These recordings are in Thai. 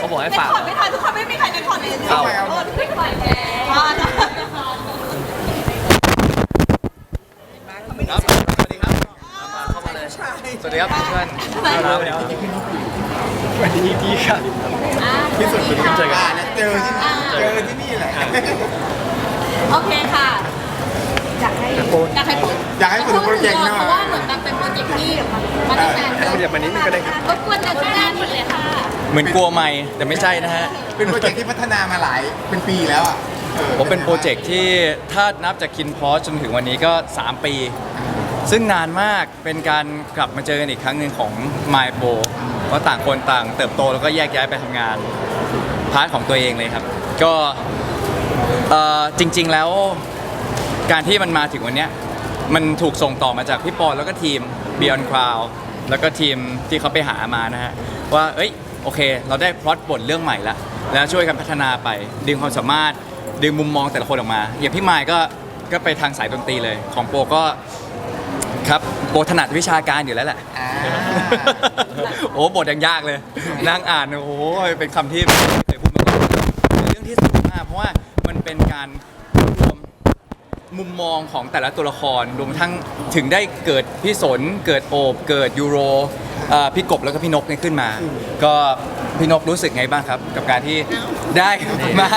เขาบอกให้ฝาก ไม่ทันทุกคนไม่มีใครเป็นคนเลยเอาโอ้ไม่ไหวแล้วครับสวัสดีครับเข้ามาเลยสวัสดีครับเพื่อนครับสวัสดีดีครับที่สุดคือเจอกันเจอที่เจอที่นี่แหละ โอเคค่ะอยากให้อยากให้พูดอยากให้พูดถึงโปรเจกต์หน่อย เพราะว่าเหมือนมันเป็นโปรเจกต์ที่มาตั้งนานแล้วเดี๋ยววันนี้มันก็ได้ครับรบกวนจะแจ้งหมดเลยค่ะ เหมือนกลัวไม่แต่ไม่ใช่นะฮะ เป็นโปรเจกต์ที่พัฒนามาหลายเป็นปีแล้วอะออผมเป็นโปรเจกต์ที่ถ้านับจากคินพอสจนถึงวันนี้ก็ 3 ปี ซึ่งนานมากเป็นการกลับมาเจอกันอีกครั้งหนึ่งของ My Pro เพราะต่างคนต่างเติบโตแล้วก็แยกย้ายไปทำงาน พาร์ทของตัวเองเลยครับ ก็เอ่อจริง ๆแล้วการที่มันมาถึงวันเนี้ยมันถูกส่งต่อมาจากพี่ปอนแล้วก็ทีม Beyond Cloud แล้วก็ทีมที่เขาไปหามานะฮะว่าเอ้ย โอเค เราได้พล็อตบทเรื่องใหม่ละแล้วช่วยกันพัฒนาไป ดึงความสามารถดึงมุมมองแต่ละคนออกมา อย่างพี่มายก็ก็ไปทางสายดนตรีเลย ของโปก็ครับโปถนัดวิชาการอยู่แล้วแหละ อ่า โอ้บทยังยากเลยนั่งอ่านโอ้โหเป็นคำที่ไม่เคยพูดมาก่อนเป็นเรื่องที่สนุกมากเพราะว่ามันเป็นการรวบรวมมุมมองของแต่ละตัวละครรวมทั้งถึงได้เกิดพี่สน เกิดโอบ เกิดยูโร เอ่อพี่กบแล้วก็พี่นกเนี่ยขึ้นมา ก็พี่นกรู้สึกไงบ้างครับ กับการที่ได้มา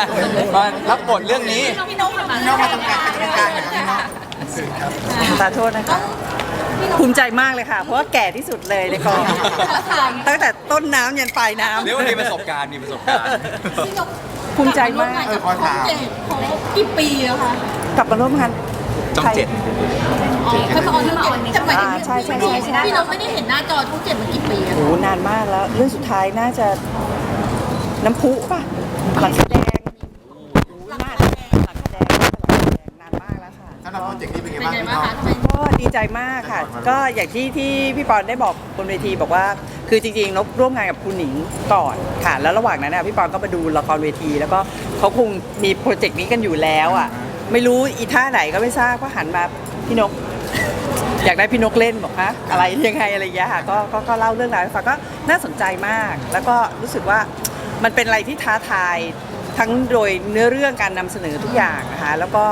มารับบทเรื่องนี้ พี่น้องมาพี่น้องมาทำการเป็นการอย่างพี่น้องขอโทษนะคะ ภูมิใจมากเลยค่ะ เพราะว่าแก่ที่สุดเลยในกองตั้งแต่ต้นน้ำยันปลายน้เรียกว่ามีประสบการณ์มีประสบการณ์ พี่น้องำภูมิใจมาก เออขอถามของกี่ปีแล้วคะ กลับมาร่วมงานต้องเจ็ด อ๋อเคยมาออนที่มาออนแต่หมายถึงอ่าใช่ใช่ใช่ใช่พี่น้องไม่ได้เห็นหน้าจอช่องเจ็ดมากี่ปีอะโอ้โหนานมากแล้ว เรื่องสุดท้ายน่าจะน้ำพุป่ะหลังแสดงหลังแสดงหลังแสดงนานมากแล้วค่ะ สำหรับโปรเจกต์นี้เป็นไงเป็นบ้างไงพี่บ้างน้อง คะทำไม ก็ดีใจมากค่ะ ก็อย่างที่ที่พี่ปอนได้บอกบนเวทีบอกว่า คือจริงๆนกร่วมงานกับคุณหนิงก่อนค่ะ แล้วระหว่างนั้นน่ะพี่ปอนก็มาดูละครเวที แล้วก็เขาคงมีโปรเจกต์นี้กันอยู่แล้วอะ ไม่รู้อีท่าไหนก็ไม่ทราบก็หันมาพี่นก อยากได้พี่นกเล่นบอกฮะอะไรยังไงอะไรอย่างเงี้ยค่ะก็ก็ก็เล่าเรื่องราวให้ฟังก็น่าสนใจมาก แล้วก็รู้สึกว่ามันเป็นอะไรที่ท้าทายทั้งโดยเนื้อเรื่องการนำเสนอทุกอย่างนะคะแล้วก็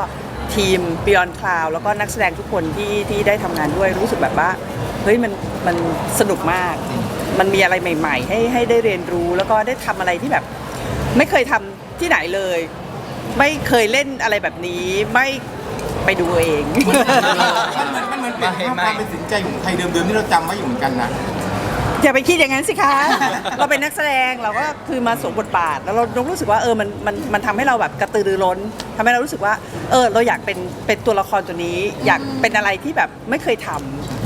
ทีม Beyond Cloud แล้วก็นักแสดงทุกคนที่ที่ได้ทำงานด้วยรู้สึกแบบว่าเฮ้ยมันมันสนุกมาก มันมีอะไรใหม่ ๆ ให้ให้ได้เรียนรู้แล้วก็ได้ทำอะไรที่แบบ ไม่เคยทำที่ไหนเลย ไม่เคยเล่นอะไรแบบนี้ไม่ไปดูเองมันเหมือน มันเป็นภาพความเป็นสินใจของไทยเดิมๆที่เราจำไว้อยู่เหมือนกันนะ อย่าไปคิดอย่างนั้นสิคะ เราเป็นนักแสดงเราก็คือมาสวมบทบาท แล้วเรารู้สึกว่าเออมันมันมันทำให้เราแบบกระตือรือร้นทำให้เรารู้สึกว่า เออ เราอยากเป็นเป็นตัวละครตัวนี้ อยากเป็นอะไรที่แบบไม่เคยท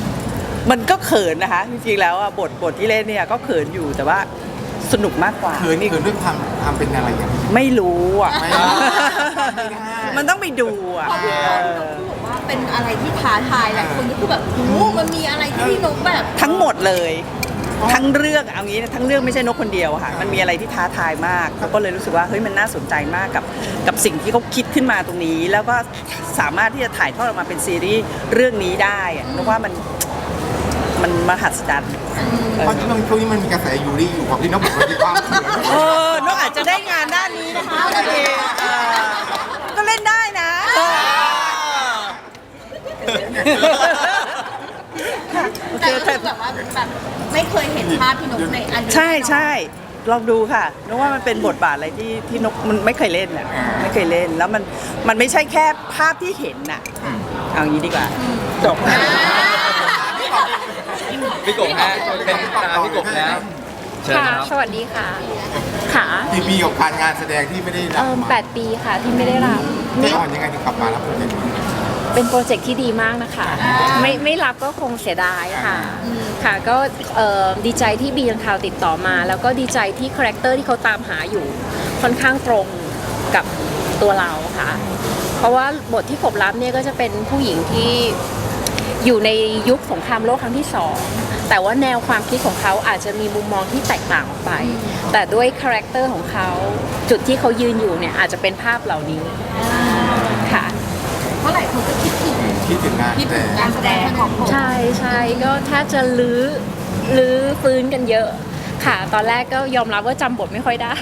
ำมันก็เขินนะคะ จริงๆแล้วอะบทบทที่เล่นเนี่ยก็เขินอยู่แต่ว่าสนุกมากกว่า เขินนี่เขินด้วยความความเป็นอะไรอย่างนี้ ไม่รู้อะ ไม่ได้มันต้องไปดูอะ พอพี่น้องพี่นกพูดบอกว่า เป็นอะไรที่ท้าทายหลายคนก็คือแบบโอ้โหมันมีอะไรที่พี่นกแบบ ทั้งหมดเลย ทั้งเรื่องเอางี้นะทั้งเรื่องไม่ใช่นกคนเดียวค่ะ มันมีอะไรที่ท้าทายมากเขาก็เลยรู้สึกว่าเฮ้ยมันน่าสนใจมากกับกับสิ่งที่เขาคิดขึ้นมาตรงนี้ แล้วก็สามารถที่จะถ่ายทอดออกมาเป็นซีรีส์เรื่องนี้ได้อะนึกว่ามันมันมหัศจรรย์เพราะช่วงช่วงนี้มันมีกระแสยูริอยู่ของพี่น้องบอกว่ามีความเขินเออนกอาจจะได้งานด้านนี้นะคะโอเคเออก็เล่นได้นะ โอเคแต่ก็แต่ คือแบบว่าแบบไม่เคยเห็นภาพพี่นกในอันนี้ใช่ใช่ลองดูค่ะนึกว่ามันเป็นบทบาทอะไรที่ที่นกมันไม่เคยเล่นอะไม่เคยเล่นแล้วมันมันไม่ใช่แค่ภาพที่เห็นน่ะเอางี้ดีกว่าจบพี่กบฮะเป็นตาพี่กบแล้วเชิญค่ะครับ สวัสดีค่ะ ค่ะ กี่ปีกับการงานแสดงที่ไม่ได้รับเอ่อมาแปดปีค่ะที่ไม่ได้รับ ใจอ่อนยังไงถึงกลับมารับโปรเจกต์นี้ เป็นโปรเจกต์ที่ดีมากนะคะ ไม่ไม่รับก็คงเสียดายค่ะค่ะก็เอ่อดีใจที่บียังข่าวติดต่อมา แล้วก็ดีใจที่คาแรคเตอร์ที่เขาตามหาอยู่ค่อนข้างตรงกับตัวเราค่ะ เพราะว่าบทที่กบรับเนี่ยก็จะเป็นผู้หญิงที่อยู่ในยุคสงครามโลกครั้งที่สองแต่ว่าแนวความคิดของเขาอาจจะมีมุมมองที่แตกต่างออกไป แต่ด้วยคาแรคเตอร์ของเขาจุดที่เขายืนอยู่เนี่ยอาจจะเป็นภาพเหล่านี้ค่ะ เมื่อไหร่คนก็คิดถึงคิดถึงงานคิดแต่ถึงการแสดงของผมใช่ใช่ก็ถ้าจะลื้อลื้อฟื้นกันเยอะ ค่ะ ตอนแรกก็ยอมรับว่าจำบทไม่ค่อยได้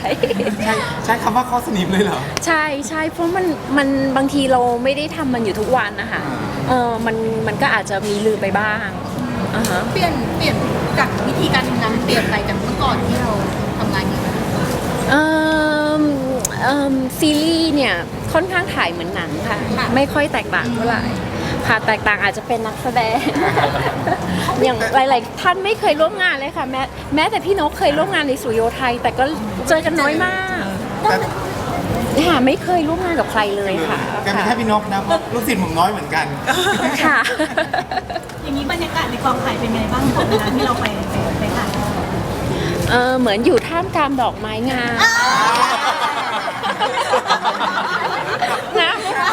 ใช้ใช้คำว่าข้อสนิมเลยเหรอ ใช่ใช่เพราะมันมันบางทีเราไม่ได้ทำมันอยู่ทุกวันนะคะเออมันมันก็อาจจะมีลืมไปบ้างอ่าฮะ เปลี่ยนเปลี่ยนจากวิธีการทำงานมันเปลี่ยนไปจากเมื่อก่อนที่เราทำงานอย่างนี้ เอิ่มเอิ่ มซีรีส์เนี่ยค่อนข้างถ่ายเหมือนหนังค่ะ ไม่ค่อยแตกต่างเท่าไหร่ค่ะแตกต่างอาจจะเป็นนักแสดง อย่างหลาย ๆ ท่านไม่เคยร่วมงานเลยค่ะ แม้แม้แต่พี่นกเคยร่วมงานในสุริโยไทย แต่ก็เจอกันน้อยมากแต่ค่ะไม่เคยร่วมงานกับใครเลยค่ะแกเป็นแค่พี่นกนะเพราะลูกศิษย์ผมน้อยเหมือนกันค่ะ อย่างนี้บรรยากาศในกองถ่ายเป็นไงบ้างของเวลาที่เราไปไปไปถ่ายเออเหมือนอยู่ท่ามกลางดอกไม้งามงามไหมคะ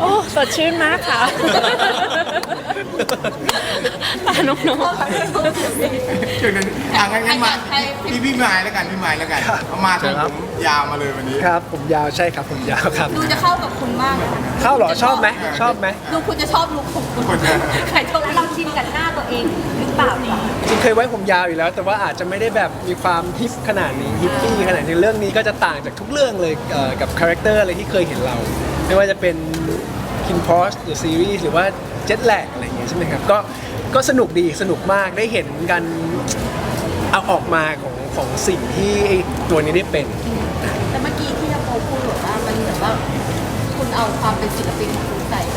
โอ้ส ดชื่นมากค่ะ ตาน้องเดี๋ยวนั้นอะงั้นงั้นมาพี่พี่ไม้แล้วกันพี่ไม้แล้วกันเอามาทางผมยาวมาเลยวันนี้ ครับ ผมยาวใช่ครับ ผมยาวครับ ดูจะเข้ากับคุณมากเลยค่ะเข้าเหรอชอบไหมชอบไหมดูคุณจะชอบลุคของคุณคนเนี่ยใครตรงนั้นเราชินกับหน้าตัวเองหรือเปล่าคะจริงเคยไว้ผมยาวอยู่แล้ว แต่ว่าอาจจะไม่ได้แบบมีความฮิปขนาดนี้ฮิปปี้ขนาดนี้เรื่องนี้ก็จะต่างจากทุกเรื่องเลยเอ่อกับคาแรคเตอร์อะไรที่เคยเห็นเรา ไม่ว่าจะเป็น Kin p o s หรือซีรีส์หรือว่า Jet Lag อะไรอย่างเงี้ยใช่ไหมครับก็ก็สนุกดีสนุกมากได้เห็นกันเอาออกมาของของสิ่งที่ไอ้ตัวนี้ได้เป็น แต่เมื่อกี้ที่เราพูดบอกว่ามันเหมือนว่าคุณเอาความเป็นศิลปินของคุณใส่ไป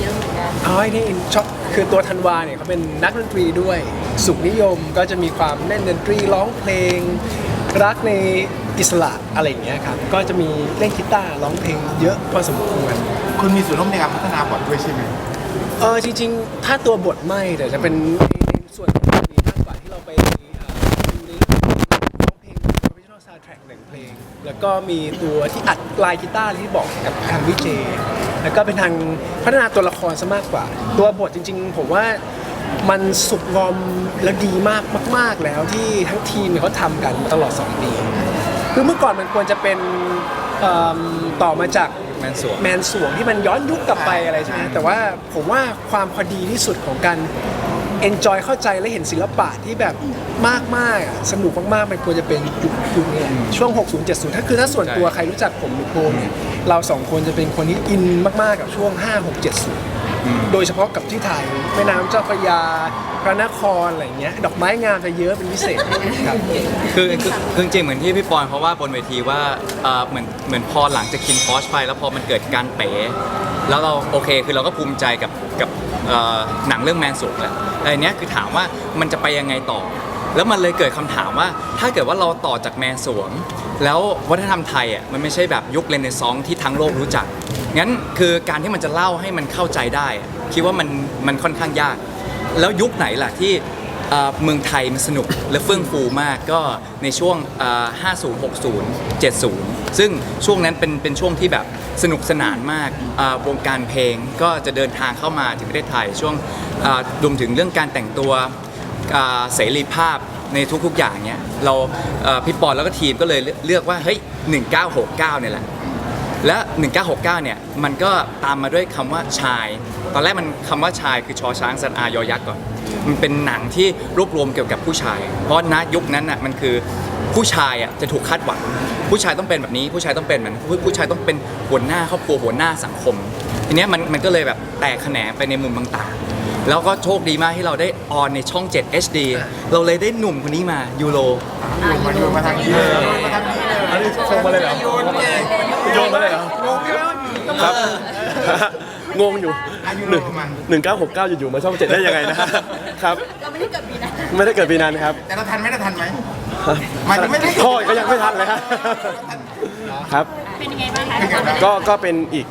เยอะเหมือนกันอ๋อไอ้นี่ชอบคือตัวธันวาเนี่ยเขาเป็นนักดนตรีด้วย สุขนิยมก็จะมีความเล่นดนตรีร้องเพลง รักใน อิสระอะไรอย่างเงี้ยครับ ก็จะมีเล่นกีตาร์ร้องเพลงเยอะพอสมควร คุณมีส่วนร่วมในการพัฒนาบทด้วยใช่ไหมเออจริงๆ ถ้าตัวบทไม่แต่จะเป็นในในส่วนของเพลงนี้มากกว่าที่เราไปเอ่อดูในเรื่องของร้องเพลง original soundtrack หนึ่งเพลง แล้วก็มีตัวที่อัดลายกีตาร์ที่บอกกับทางวิเจ แล้วก็เป็นทางพัฒนาตัวละครซะมากกว่า ตัวบทจริง ๆ ผมว่ามันสุกงอมและดีมากมาก ๆแล้วที่ทั้งทีมเนี่ยเขาทำกันมาตลอด 2 ปี คือเมื่อก่อนมันควรจะเป็นเอิ่มต่อมาจากแมนสวง แมนสวงที่มันย้อนยุคกลับไปอะไรใช่ไหมแต่ว่าผมว่าความพอดีที่สุดของการ enjoy เข้าใจและเห็นศิลปะที่แบบมากๆอะสนุกมากๆ มันควรจะเป็นยุคยุคนี้แหละช่วง 60 70 ถ้าคือถ้าส่วนตัวใครรู้จักผมหรือโปมเนี่ยเราสองคนจะเป็นคนที่อินมากๆกับช่วง 5 6 70 โดยเฉพาะกับที่ไทยแม่น้ำเจ้าพระยา พระนครอะไรอย่างเงี้ยดอกไม้งามจะเยอะเป็นพิเศษครับ คือคือคือจริงๆเหมือนที่พี่ปอนเพราะว่าบนเวทีว่าเอ่อเหมือนเหมือนพอหลังจากคินพอชไป แล้วพอมันเกิดการเป๋ แล้วเราโอเคคือเราก็ภูมิใจกับกับเอ่อหนังเรื่องแมนสูงแหละแต่อันเนี้ยคือถามว่ามันจะไปยังไงต่อ แล้วมันเลยเกิดคำถามว่า ถ้าเกิดว่าเราต่อจากแมนสวง แล้ววัฒนธรรมไทยอะมันไม่ใช่แบบยุคเรเนซองส์ที่ทั้งโลกรู้จัก งั้นคือการที่มันจะเล่าให้มันเข้าใจได้อะคิดว่ามันมันค่อนข้างยาก แล้วยุคไหนล่ะที่เอ่อเมืองไทยมันสนุกและเฟื่องฟูมากก็ในช่วงเอ่อ50 60 70 ซึ่งช่วงนั้นเป็นเป็นช่วงที่แบบสนุกสนานมากอ่าวงการเพลงก็จะเดินทางเข้ามาถึงประเทศไทยช่วงอ่ารวมถึงเรื่องการแต่งตัว อ่าเสรีภาพในทุกๆอย่างเนี้ยเราเอ่อพี่ปอนแล้วก็ทีมก็เลยเลือกว่าเฮ้ย1969เนี่ยแหละ และ 1969 เนี่ย มันก็ตามมาด้วยคำว่าชาย ตอนแรกมันคำว่าชายคือชอช้างสันอายอยักษ์ก่อน มันเป็นหนังที่รวบรวมเกี่ยวกับผู้ชาย เพราะณยุคนั้นน่ะมันคือผู้ชายอะจะถูกคาดหวัง ผู้ชายต้องเป็นแบบนี้ ผู้ชายต้องเป็นแบบนั้นผู้ผู้ชายต้องเป็นหัวหน้าครอบครัวหัวหน้าสังคม ทีเนี้ยมันมันก็เลยแบบแตกแขนงไปในมุมต่างๆ แล้วก็โชคดีมากที่เราได้ออนในช่อง 7 HD เราเลยได้หนุ่มคนนี้มายูโรโยนมาโยนมาทางนี้เลยโยนมาทางนี้เลยอันนี้ส่งมาเลยเหรอโยนเองโยนมาเลยเหรอโยนไปแล้วครับ งงอยู่อายุหนึ่งประมาณหนึ่งเก้าหกเก้าอยู่ๆมาช่องเจ็ดได้ยังไงนะครับ เราไม่ได้เกิดปีนั้นไม่ได้เกิดปีนั้นครับแต่เราทันไหมเราทันไหมหมายถึงไม่ได้พ่อก็ยังไม่ทันเลยครับครับ เป็นยังไงบ้างคะเป็นไงบ้างก็ก็เป็นอีก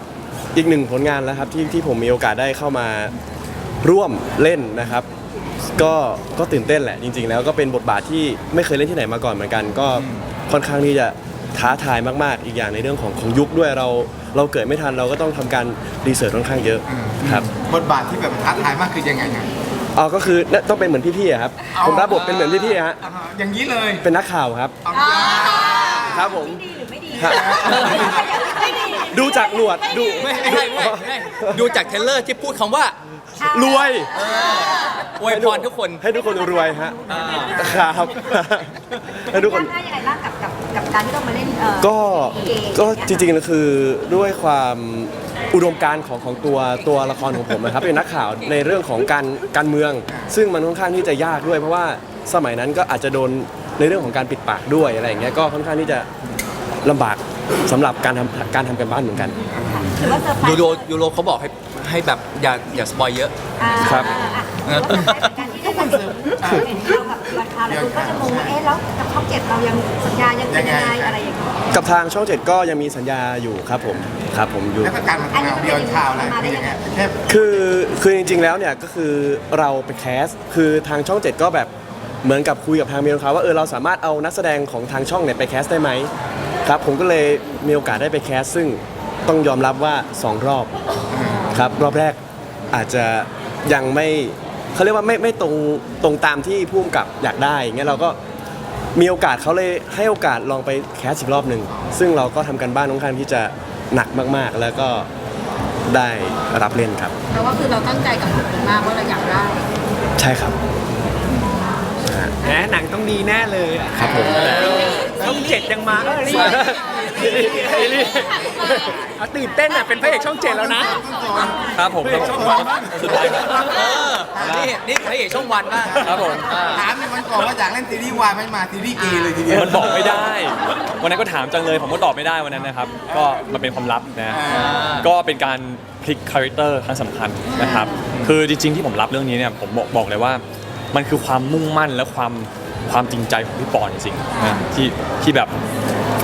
อีกหนึ่งผลงานแล้วครับที่ที่ผมมีโอกาสได้เข้ามา ร่วมเล่นนะครับ ก็ก็ตื่นเต้นแหละจริง ๆ แล้วก็เป็นบทบาทที่ไม่เคยเล่นที่ไหนมาก่อนเหมือนกัน ก็ค่อนข้างที่จะท้าทายมากๆ อีกอย่างในเรื่องของของยุคด้วยเรา เราเกิดไม่ทันเราก็ต้องทำการรีเสิร์ชค่อนข้างเยอะครับ บทบาทที่แบบท้าทายมากคือยังไงไงอ๋อก็คือน่ะต้องเป็นเหมือนพี่ๆอะครับ ผมรับบทเป็นเหมือนพี่ๆฮะ อ่าอย่างนี้เลยเป็นนักข่าวครับ เอา ครับผม ดีหรือไม่ดี ฮะดู จากหนวดดูไม่ไม่ไม่ไม่ดูจากเทรลเลอร์ที่พูดคำว่ารวยอวยพรทุกคนให้ทุกคนรวยฮะอ่าครับให้ทุกคน ได้ยังไงบ้างกับกับกับการที่ต้องมาเล่นเอ่อก็เกมก็จริงๆแล้วคือด้วยความอุดมการณ์ของของตัวตัวละครของผมนะครับ เป็นนักข่าวในเรื่องของการการเมือง ซึ่งมันค่อนข้างที่จะยากด้วย เพราะว่าสมัยนั้นก็อาจจะโดนในเรื่องของการปิดปากด้วยอะไรอย่างเงี้ยก็ค่อนข้างที่จะลำบาก สำหรับการทำการทำกันบ้านเหมือนกัน ถือว่าเซอร์ไพรส์ยูโรยูโรเขาบอกให้ให้แบบอย่าอย่าสปอยเยอะ อ่าครับ อ่าถือว่าเซอร์ไพรส์เหมือนกันที่ได้มาเห็นเห็นเรากับราคาแล้วคุณก็จะงงว่าเอ๊ะแล้วกับช่องเจ็ดเรายังสัญญายังเป็นยังไงอะไรอย่างเงี้ยกับทางช่องเจ็ดก็ยังมีสัญญาอยู่ครับผมครับผมอยู่ แล้วก็การมาทำงานเดียวข่าวแล้วคือยังไงแค่คือคือจริงๆแล้วเนี่ยก็คือเราไปแคสคือทางช่องเจ็ดก็แบบเหมือนกับคุยกับทางเมลเขาว่าเออเราสามารถเอานักแสดงของทางช่องเนี่ยไปแคสได้ไหม ครับผมก็เลยมีโอกาสได้ไปแคสซึ่งต้องยอมรับว่า 2 รอบครับรอบแรกอาจจะยังไม่เขาเรียกว่าไม่ไม่ตรงตรงตามที่ผู้กำกับอยากได้อย่างเงี้ยเราก็มีโอกาสเขาเลยให้โอกาสลองไปแคสอีกรอบหนึ่งซึ่งเราก็ทำกันบ้านค่อนข้างที่จะหนักมากๆ แล้วก็ได้รับเล่นครับเพราะว่าคือเราตั้งใจกับบทนี้มากว่าเราอยากได้ ใช่ครับ แหมหนังต้องดีแน่เลยอะครับผมช่องเจ็ดยังมาเออนี่เอาตื่นเต้นอะเป็นพระเอกช่องเจ็ดแล้วนะ ครับผมครับผมสุดท้ายครับเออนี่นี่พระเอกช่องวันบ้างครับผมอ่าถามในวันก่อนว่าอยากเล่นซีรีส์วายไม่มาซีรีส์เกย์เลยทีเดียวมันบอกไม่ได้ วันนั้นก็ถามจังเลยผมก็ตอบไม่ได้วันนั้นนะครับ ก็มันเป็นความลับนะอ่าก็เป็นการพลิกคาแรคเตอร์ครั้งสำคัญนะครับ คือจริงๆที่ผมรับเรื่องนี้เนี่ยผมบอกบอกเลยว่า มันคือความมุ่งมั่นและความความจริงใจของพี่ปอนจริงๆนะที่ที่แบบ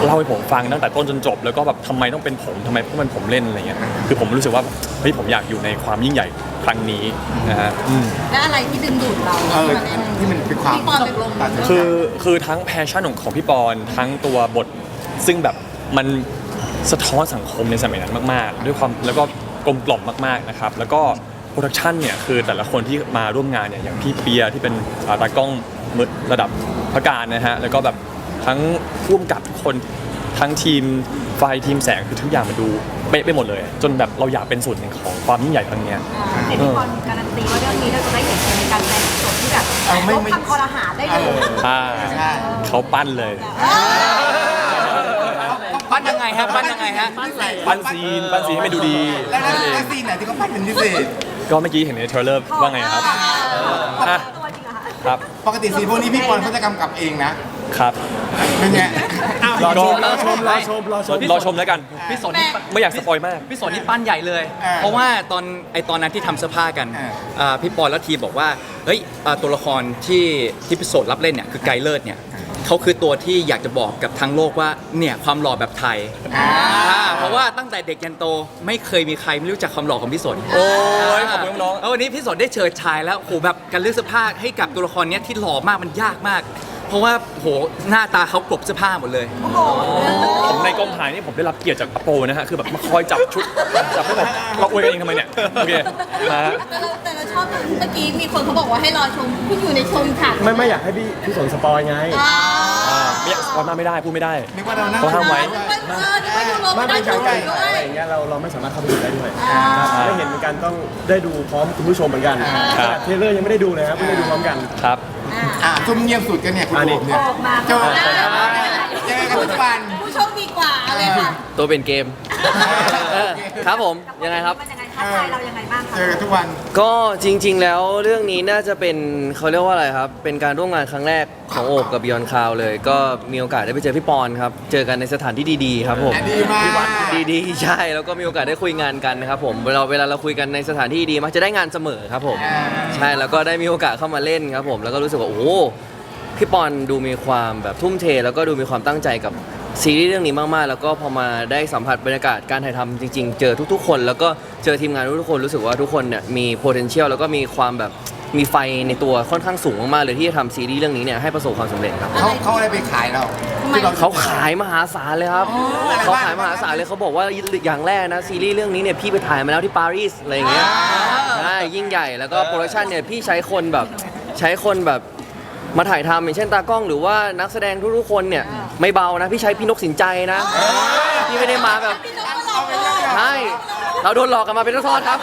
เล่าให้ผมฟังตั้งแต่ต้นจนจบ แล้วก็แบบทำไมต้องเป็นผมทำไมต้องเป็นผมเล่นอะไรเงี้ยคือผมรู้สึกว่าเฮ้ยผมอยากอยู่ในความยิ่งใหญ่ครั้งนี้นะฮะอืม และอะไรที่ดึงดูดเราเออมาเล่นที่มันเป็นความพี่ปอนเป็นลมตัดสินใจ คือคือทั้งแพชชั่นของของพี่ปอนทั้งตัวบทซึ่งแบบมันสะท้อนสังคมในสมัยนั้นมาก ๆ ด้วยความแล้วก็กลมกล่อมมากๆนะครับ แล้วก็โปรดักชันเนี่ยคือแต่ละคนที่มาร่วมงานเนี่ยอย่างพี่เปียที่เป็นอ่าตากล้องมือระดับพระการนะฮะแล้วก็แบบทั้งร่วมกับทุกคนทั้งทีมไฟทีมแสงคือทุกอย่างมันดูเป๊ะไปหมดเลย จนแบบเราอยากเป็นส่วนหนึ่งของความยิ่งใหญ่ครั้งเนี้ยอ่าเห็นพี่ปอนการันตีว่าเรื่องนี้เราจะได้เห็นในการแสดงสดที่แบบเอาไม่ลบไม่คำคอรหาได้เลยอ่าใช่เขาปั้นเลยปั้นยังไงฮะปั้นยังไงฮะปั้นซีนปั้นซีนให้มันดูดีแล้วแล้วแล้วซีนไหนที่เขาปั้นเป็นพิเศษ ก็เมื่อกี้เห็นในเทรลเลอร์ว่าไงครับอะตัวจริงเหรอคะครับปกติซีนพวกนี้พี่ปอนเขาจะกำกับเองนะครับ เป็นไง รอชมรอชมรอชมรอชมรอชมแล้วกัน พี่สนนี่ไม่อยากสปอยมาก พี่สนนี่ปั้นใหญ่เลย อ่าเพราะว่าตอนไอตอนนั้นที่ทำเสื้อผ้ากันอ่า อ่าพี่ปอนและทีมบอกว่าเฮ้ยอ่าตัวละครที่ที่พี่สนรับเล่นเนี่ยคือไกรเลิศเนี่ย เขาคือตัวที่อยากจะบอกกับทั้งโลกว่าเนี่ยความหล่อแบบไทยอ่าอ่าเพราะว่าตั้งแต่เด็กยันโตไม่เคยมีใครไม่รู้จักความหล่อของพี่สนโอ้ยขอบคุณน้อง แล้ววันนี้พี่สนได้เชิดชายแล้วโหแบบการเลือกเสื้อผ้าให้กับตัวละครเนี้ยที่หล่อมากมันยากมาก เพราะว่าโหหน้าตาเขากลบเสื้อผ้าหมดเลย ผมในกองถ่ายนี่ผมได้รับเกียรติจากอโปนะฮะ คือแบบมาคอยจับชุด จับให้ผมเราอวยกันเองทำไมเนี่ย โอเคนะฮะแต่เราแต่เราชอบเมื่อกี้มีคนเขาบอกว่าให้รอชมคุณอยู่ในชมฉากไม่ไม่อยากให้พี่พี่สนสปอยไง อ่า อ่าไม่อยากสปอยมากไม่ได้พูดไม่ได้นึกว่าเรานั่งเขาห้ามไว้เออนี่ก็อยู่รวมไม่ได้ไม่ชใช่มการด้วถ่ายอะไรย อย่างเงี้ยเราเราไม่สามารถเข้าไปดูได้ด้วยอ่าได้เห็นเหมือนกันต้องได้ดูพร้อมคุณผู้ชมเหมือนกันครับเทรลเลอร์ยังไม่ได้ดูเลยครับเพิ่งได้ดูพร้อมกัน ครับ อะซุ่มเงียบสุดกันเนี่ยคุณอันนี้ โอบเนี่ยออกมาโจทย์ยังไงกันทุกวัน ผู้โชคดีกว่าอะไรค่ะ ตัวเป็นเกมเออครับผมยังไงครับ มันยังไง ท้าทายเรายังไงบ้างคะเจอกันทุกวันก็จริง ๆ แล้วเรื่องนี้น่าจะเป็นเขาเรียกว่าอะไรครับ เป็นการร่วมงานครั้งแรกของโอบกับ Beyond Cloud เลย ก็มีโอกาสได้ไปเจอพี่ปอนครับ เจอกันในสถานที่ดีๆครับผม ดีมาก ดีๆใช่ แล้วก็มีโอกาสได้คุยงานกันนะครับผมเวลาเวลาเราคุยกันในสถานที่ดีมักจะได้งานเสมอครับผม ใช่แล้วก็ได้มีโอกาสเข้ามาเล่นครับผม แล้วก็รู้สึกว่าโอ้โหพี่ปอนดูมีความแบบทุ่มเท แล้วก็ดูมีความตั้งใจกับ ซีรีส์เรื่องนี้มากๆ แล้วก็พอมาได้สัมผัสบรรยากาศการถ่ายทำจริง ๆ เจอทุกๆ คน แล้วก็เจอทีมงานทุกๆคนรู้สึกว่าทุกคนเนี่ยมี potential แล้วก็มีความแบบมีไฟในตัวค่อนข้างสูงมากๆเลยที่จะทำซีรีส์เรื่องนี้เนี่ยให้ประสบความสำเร็จครับ เขาเขาอะไรไปขายเราที่รเขาขายมหาศาลเลยครับเขาขายมหาศาลเลยเขาบอกว่าอย่างแรกนะซีรีส์เรื่องนี้เนี่ยพี่ไปถ่ายมาแล้วที่ปารีสอะไรอย่างเงี้ยใช่ยิ่งใหญ่แล้วก็โปรดักชันเนี่ยพี่ใช้คนแบบใช้คนแบบมาถ่ายทำอย่างเช่นตากล้องหรือว่านักแสดงทุกๆคนเนี่ย ไม่เบานะ พี่ใช้พี่นกสินใจนะ พี่ไม่ได้มาแบบใช่เราโดนหลอกกันมาเป็นทอดๆครับ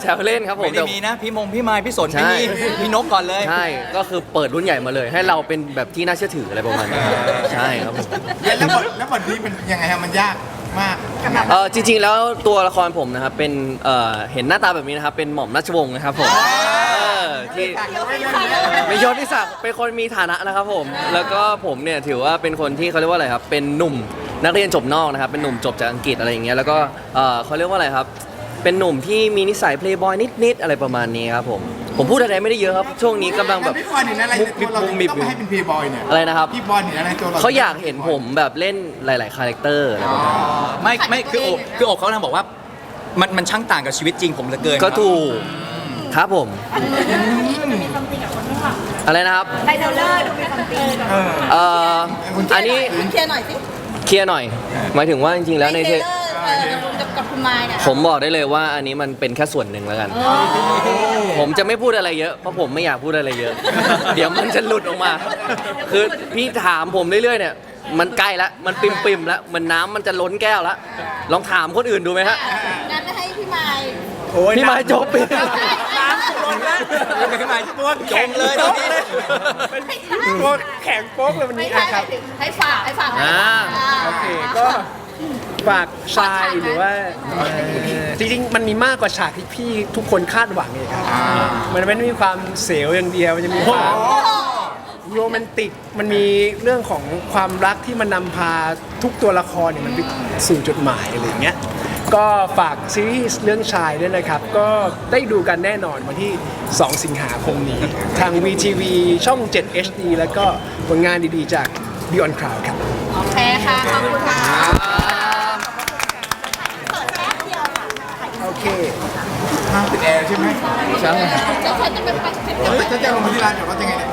แซวเล่นครับผมไม่ได้มีนะ พี่มงพี่ไม้พี่สนพี่พี่นกก่อนเลยใช่ก็คือเปิดรุ่นใหญ่มาเลย ให้เราเป็นแบบที่น่าเชื่อถืออะไรประมาณนี้ใช่ครับผมแล้วบทแล้วบทนี้เป็นยังไงฮะมันยาก มากขนาดเออจริงๆ แล้วตัวละครผมนะครับเป็นเอ่อเห็นหน้าตาแบบนี้นะครับเป็นหม่อมราชวงศ์นะครับผมเออที่มียศที่ศักดิ์เป็นคนมีฐานะนะครับผม แล้วก็ผมเนี่ยถือว่าเป็นคนที่เขาเรียกว่าอะไรครับเป็นหนุ่มนักเรียนจบนอกนะครับเป็นหนุ่มจบจากอังกฤษอะไรอย่างเงี้ยแล้วก็เอ่อเขาเรียกว่าอะไรครับ เป็นหนุ่มที่มีนิสัยเพลย์บอยนิดๆอะไรประมาณนี้ครับผมผมพูดอะไรไม่ได้เยอะครับ ช่วงนี้กำลังแบบพี่บอลเห็นอะไรมุกตัวเรามุกมิบต้องให้เป็นพีบอยเนี่ยอะไรนะครับพี่บอลเห็นอะไรตัวเราเขาอยากเห็นผมแบบเล่นหลาย ๆ คาแรคเตอร์อะไรประมาณนี้ไม่ไม่คือโอบคือโอบเขากำลังบอกว่า มันมันช่างต่างกับชีวิตจริงผมเหลือเกินก็ถูกครับผมมีคำติกับคนข้างหลังอะไรนะครับไทเทเลอร์ดูเป็นคำตีเออเอ่ออันนี้เคลียร์หน่อยสิเคลียร์หน่อย หมายถึงว่าจริง ๆ แล้วในเทเทเลอร์เออ กับกับคุณมายเนี่ยผมบอกได้เลยว่าอันนี้มันเป็นแค่ส่วนหนึ่งแล้วกัน ผมจะไม่พูดอะไรเยอะเพราะผมไม่อยากพูดอะไรเยอะ เดี๋ยวมันจะหลุดออกมา คือพี่ถามผมเรื่อยๆเนี่ย มันใกล้แล้วมันปิมๆแล้วมันน้ำมันจะล้นแก้วแล้วลองถามคนอื่นดูไหมฮะงั้นให้พี่มายพี่ไม้โจ๊กปิดน้ำล้นแล้วขึ้นมาตัวจงเลยตอนนี้ตัวแข็งโป๊กเลยวันไม่นี้ใช่อะครับให้ฝากให้ฝากอ่า โอเคก็ ฝากชายหรือว่าเอ่อจริงๆ มันมีมากกว่าฉากที่พี่ทุกคนคาดหวังเลยครับมันไม่ได้มีความเสียวอย่างเดียว มันจะมีความโรแมนติก มันมีเรื่องของความรักที่มันนำพาทุกตัวละครเนี่ยมันไปสู่จุดหมายอะไรอย่างเงี้ย ก็ฝากซีรีส์เรื่องชายด้วยนะครับ ก็ได้ดูกันแน่นอนวันที่ 2 สิงหาคมนี้ ทาง VTV ช่อง 7 HD แล้วก็ผลงานดีๆจาก Beyond Cloud ครับ โอเคค่ะ ขอบคุณค่ะ โอ เคห้ามติดแอร์ใช่ไหมใช่จะจะจะเป็นเฮ้ยถ้าจะลงมาที่ร้านเดี๋ยวว่าจะไงเนี่ย